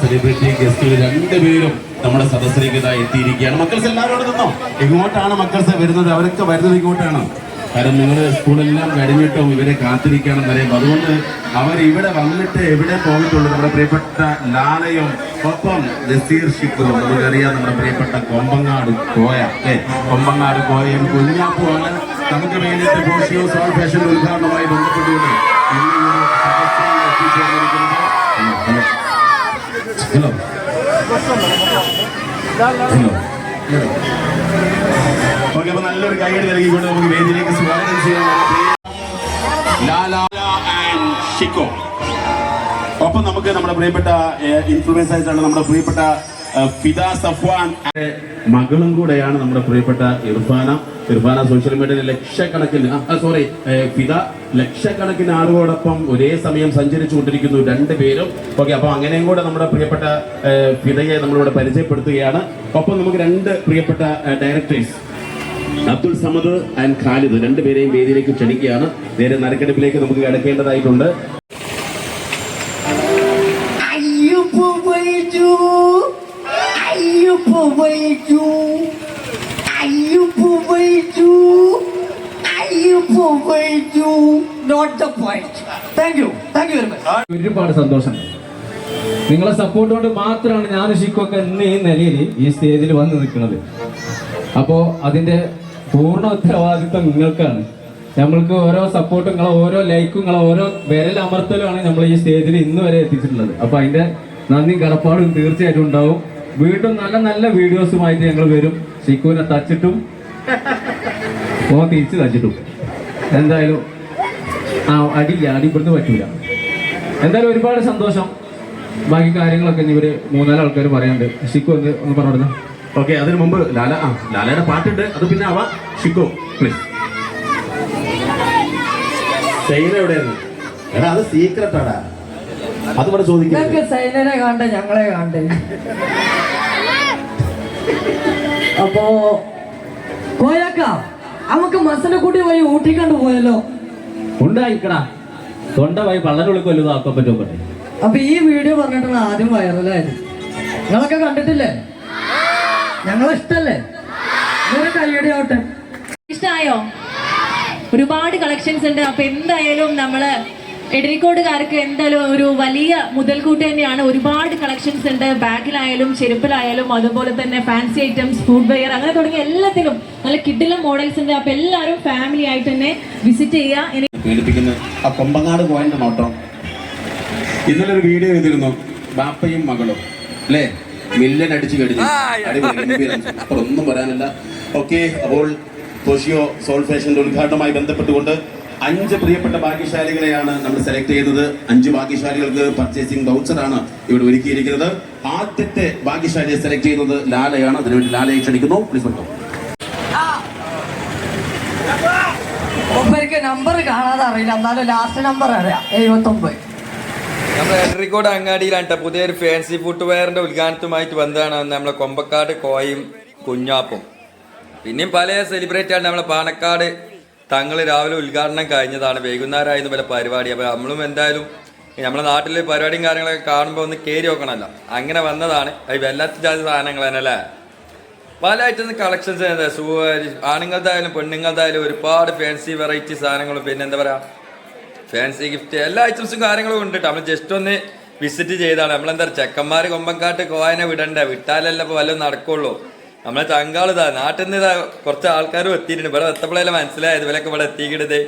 Celebrity ഗസ്റ്റുകൾ രണ്ടുപേരും നമ്മുടെ സദസ്സിലേക്ക് ഇതാ എത്തിയിരിക്കുകയാണ്. മക്കൾസ് എല്ലാവരോടും നിന്നോ? ഇങ്ങോട്ടാണ് മക്കൾസ് വരുന്നത്? അവരൊക്കെ വരുന്നത് ഇങ്ങോട്ടാണ്. കാരണം നിങ്ങൾ സ്കൂളെല്ലാം കഴിഞ്ഞിട്ടും ഇവരെ കാത്തിരിക്കണം എന്നറിയാം അതുകൊണ്ട് അവർ ഇവിടെ വന്നിട്ട് എവിടെ പോയിട്ടുള്ളൂ നമ്മുടെ പ്രിയപ്പെട്ട ലാലയും ഒപ്പം നസീർ ഷിക്കറും നമുക്കറിയാം നമ്മുടെ പ്രിയപ്പെട്ട കൊമ്പങ്ങാട് കോയ ഏ കൊമ്പങ്ങാട് കോയയും കുഞ്ഞാപ്പുമാണ് നമുക്ക് വേണ്ടിയിട്ട് ബോഷിയോ സോൾ ഫാഷൻ ഉദ്ഘാടനവുമായി ബന്ധപ്പെട്ടുകൊണ്ട് എത്തിച്ചേർന്നിരിക്കുന്നത്. ഹലോ ഹലോ ഓക്കെ അപ്പൊ നല്ലൊരു കൈയടി നൽകിക്കൊണ്ട് നമുക്ക് വേദിയിലേക്ക് സ്വാഗതം ചെയ്യാം ഒപ്പം നമുക്ക് നമ്മുടെ പ്രിയപ്പെട്ട ഇൻഫ്ലുവൻസ് ആയിട്ടാണ് നമ്മുടെ പ്രിയപ്പെട്ട ഫിദ സഫ്വാൻ. മകളും കൂടെയാണ് നമ്മുടെ പ്രിയപ്പെട്ട ഇർഫാന. ഇർഫാന സോഷ്യൽ മീഡിയയിൽ ലക്ഷക്കണക്കിന് സോറി ഫിദ ലക്ഷക്കണക്കിന് ആളുകളോടൊപ്പം ഒരേ സമയം സഞ്ചരിച്ചുകൊണ്ടിരിക്കുന്നു രണ്ട് പേരും. ഓക്കെ അപ്പൊ അങ്ങനെയും കൂടെ നമ്മുടെ പ്രിയപ്പെട്ട ഫിദയെ നമ്മളിവിടെ പരിചയപ്പെടുത്തുകയാണ്. ഒപ്പം നമുക്ക് രണ്ട് പ്രിയപ്പെട്ട ഡയറക്ടേഴ്സ് അബ്ദുൾ സമദ് ആൻഡ് ഖാലിദ്. രണ്ടുപേരെയും വേദിയിലേക്ക് ക്ഷണിക്കുകയാണ്. നേരെ നരക്കെടുപ്പിലേക്ക് നമുക്ക് കിടക്കേണ്ടതായിട്ടുണ്ട്. Vaiju Ayyappa Vaiju Ayyappa Vaiju Ayyappa Vaiju not the point thank you ഒരുപാട് സന്തോഷം. നിങ്ങളെ സപ്പോർട്ട് കൊണ്ട് മാത്രമാണ് ഞാൻ ഷിക്കൊക്കെ ഇന്ന് ഈ നിലയിൽ ഈ സ്റ്റേജിൽ വന്ന് നിൽക്കുന്നത്. അപ്പോൾ അതിന്റെ പൂർണ ഉത്തരവാദിത്വം നിങ്ങൾക്കാണ്. നമ്മൾക്ക് ഓരോ സപ്പോർട്ടും ഓരോ ലൈക്കും ഓരോ വിരൽ അമർത്തലുമാണ് നമ്മൾ ഈ സ്റ്റേജിൽ ഇന്ന് വരെ എത്തിച്ചിട്ടുള്ളത്. അപ്പോൾ അതിന്റെ നന്ദിയും കടപ്പാടും തീർച്ചയായിട്ടും ഉണ്ടാവും. വീണ്ടും നല്ല നല്ല വീഡിയോസുമായിട്ട് ഞങ്ങൾ വരും. ചിക്കുവിനെ തച്ചിട്ടും ഓ തിരിച്ച് തച്ചിട്ടും. എന്തായാലും ആ അടിയില്ല അടി ഇവിടുന്ന് പറ്റൂല. എന്തായാലും ഒരുപാട് സന്തോഷം. ബാക്കി കാര്യങ്ങളൊക്കെ ഇനി ഇവർ മൂന്നാൽ ആൾക്കാർ പറയാനുണ്ട്. ഷിക്കു ഒന്ന് ഒന്ന് പറഞ്ഞു ഓക്കെ അതിനു മുമ്പ് ലാല ആ ലാലയുടെ പാട്ടുണ്ട്. അത് പിന്നെ അവ ഷിക്കു പ്ലീസ് സൈന എവിടെയാണ്? എടാ അത് സീക്രട്ടാടാ അത് ഇവിടെ ചോദിക്കുന്നത് സൈനനെ കാണണ്ട ഞങ്ങളെ കാണണ്ടേ അപ്പോ പോയാക്ക. നമുക്ക് മസനക്കുട്ടി പോയി ഊട്ടിക്കണ്ട് പോയല്ലോ. ഉണ്ടായിക്കടാ തൊണ്ട പോയി പള്ളനുള്ളിൽ കൊല്ലുന്നത് ആക്കാൻ പറ്റും പറ്റേ അപ്പൊ ഈ വീഡിയോ പറഞ്ഞിട്ടാണ് ആദ്യം വൈറലായത്. നിങ്ങളൊക്കെ കണ്ടിട്ടില്ലേ? ഞങ്ങളെ ഇഷ്ടല്ലേ? ഇതൊരു കയ്യടി ആവട്ടെ. ഇഷ്ടമായോ ഒരുപാട് കളക്ഷൻസ് ഉണ്ട്. അപ്പൊ എന്തായാലും നമ്മൾ എടരിക്കോടുകാർക്ക് എന്തായാലും ഒരു വലിയ മുതൽക്കൂട്ട് തന്നെയാണ്. ഒരുപാട് കളക്ഷൻസ് ഉണ്ട്. ബാഗിലായാലും ചെരുപ്പിലായാലും അതുപോലെ തന്നെ ഫാൻസി ഐറ്റംസ് ഫുഡ് വെയർ അങ്ങനെ തുടങ്ങിയ എല്ലാത്തിലും നല്ല കിഡിലും മോഡൽസ് ഉണ്ട്. അപ്പൊ എല്ലാവരും ഫാമിലി ആയിട്ട് തന്നെ വിസിറ്റ് ചെയ്യുക. ആ കൊമ്പങ്ങാട് പോയിന്റ് നോട്ടം ഇന്നലെ ഒരു വീഡിയോ ചെയ്തിരുന്നു. ബാപ്പയും മകളും. അല്ലേ? മില്ലൻ അടിച്ചു കഴിഞ്ഞു. അപ്പുറം ഒന്നും പറയാനില്ല ഓക്കെ അപ്പോൾ ഉദ്ഘാടനമായി സോൾ ഫാഷന്റെ ഉദ്ഘാടനവുമായി ബന്ധപ്പെട്ടുകൊണ്ട് അഞ്ച് പ്രിയപ്പെട്ട ഭാഗ്യശാലികളെയാണ് നമ്മൾ സെലക്ട് ചെയ്തത് അഞ്ച് ഭാഗ്യശാലികൾക്ക് പർച്ചേസിംഗ് വൗച്ചറാണ് ഇവിടെ ഒരുക്കിയിരിക്കുന്നത്. ആദ്യത്തെ ഭാഗ്യശാലിയെ സെലക്ട് ചെയ്യുന്നത് ലാലയാണ്. അതിനുവേണ്ടി ലാലയെ ക്ഷണിക്കുന്നു. പ്ലീസ് വെൽക്കം ഒപ്പരിക്ക് നമ്പർ കാണാതെ അറിയില്ല. എന്നാലും ലാസ്റ്റ് നമ്പർ അറിയാം അങ്ങാടിയിലാണ് ട്ടോ. പുതിയൊരു ഫാൻസി ഫുട്വെയറിന്റെ ഉദ്ഘാടനത്തുമായിട്ട് വന്നതാണ് നമ്മളെ കൊമ്പക്കാട് കോയും കുഞ്ഞാപ്പും. പിന്നെയും പല സെലിബ്രേറ്റ് ആണ് നമ്മളെ പാണക്കാട് തങ്ങൾ രാവിലെ ഉദ്ഘാടനം കഴിഞ്ഞതാണ്. വൈകുന്നേരമായിരുന്നു പല പരിപാടി. അപ്പോൾ നമ്മളും എന്തായാലും നമ്മുടെ നാട്ടിലെ പരിപാടിയും കാര്യങ്ങളൊക്കെ കാണുമ്പോൾ ഒന്ന് കയറി നോക്കണമല്ലോ. അങ്ങനെ വന്നതാണ്. അത് വല്ലാത്ത ജാതി സാധനങ്ങൾ തന്നെ അല്ലേ? പല ഐറ്റംസ് കളക്ഷൻസ് ആണുങ്ങളതായാലും പെണ്ണുങ്ങളതായാലും ഒരുപാട് ഫാൻസി വെറൈറ്റി സാധനങ്ങളും പിന്നെ എന്താ പറയുക ഫാൻസി ഗിഫ്റ്റ് എല്ലാ ഐറ്റംസും കാര്യങ്ങളും ഉണ്ട് നമ്മൾ ജസ്റ്റ് ഒന്ന് വിസിറ്റ് ചെയ്താണ്. നമ്മളെന്താ ചെക്കന്മാർ കൊമ്പൻകാട്ട് കോയനെ വിടണ്ടേ? വിട്ടാലല്ല ഇപ്പോൾ വല്ലതും നടക്കുള്ളൂ. നമ്മളെ ചങ്കാളിതാ നാട്ടിൽ നിന്ന് ഇതാ കുറച്ച് ആൾക്കാരും എത്തിയിട്ടുണ്ട്. ഇവിടെ എത്തപ്പോഴല്ലേ മനസ്സിലായത്? ഇവരൊക്കെ ഇവിടെ എത്തിക്കിടത്